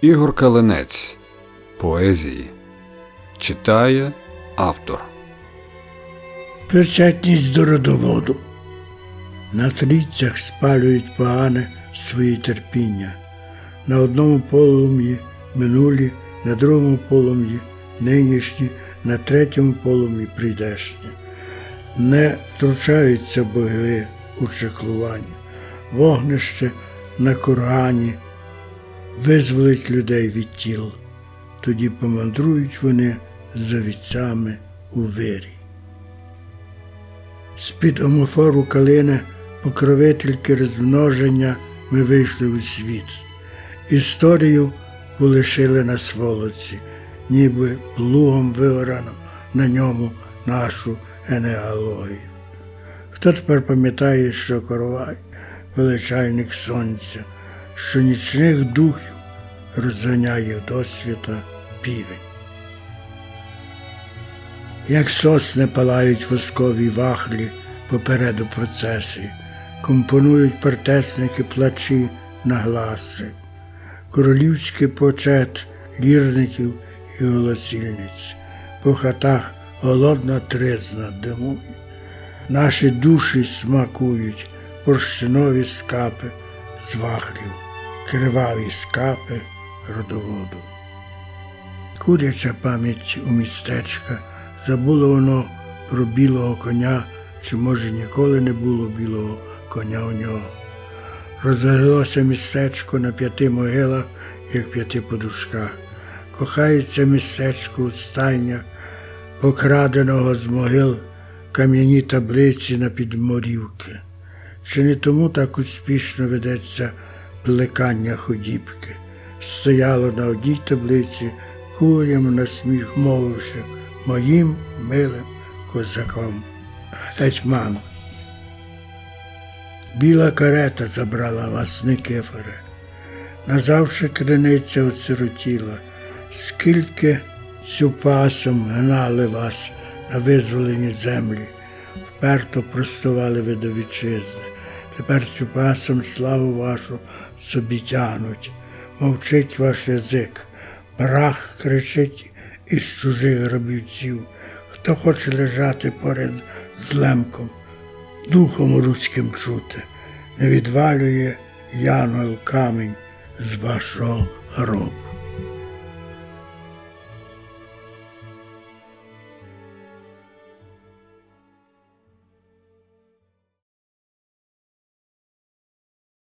Ігор Калинець. Поезії. Читає автор. Причетність до родоводу. На трійцях спалюють погане свої терпіння. На одному полум'ї минулі, на другому полум'ї нинішні, на третьому полум'ї прийдешні. Не втручаються боги у чеклування. Вогнище на кургані визволить людей від тіл. Тоді помандрують вони за вітцями у вирі. З-під омофору калини, покровительки розмноження, ми вийшли у світ. Історію полишили на сволоці, ніби плугом виорано на ньому нашу генеалогію. Хто тепер пам'ятає, що коровай, величальник сонця, що нічних духів розганяє до світа півень. Як сосни палають воскові вахлі попереду процесії, компонують партесники плачі на гласи, королівський почет лірників і голосільниць, по хатах голодна тризна димує, наші душі смакують порщинові скапи з вахлів, криваві скапи родоводу. Куряча пам'ять у містечка, забуло воно про білого коня, чи може ніколи не було білого коня у нього. Розлилося містечко на п'яти могилах, як п'яти подушках. Кохається містечко у стайнях, покраденого з могил кам'яні таблиці на підморівки. Чи не тому так успішно ведеться плекання ходібки? Стояло на одній таблиці, курям на сміх мовивши, моїм милим козаком. Гетьман. Біла карета забрала вас, Никифоре. Назавше криниця осиротіла, скільки цюпасом гнали вас на визволені землі, вперто простували ви до вітчизни. Тепер цюпасом славу вашу собі тянуть, мовчить ваш язик, прах кричить із чужих гробівців. Хто хоче лежати поряд з лемком, духом руським чути, не відвалює янгол камінь з вашого гробу.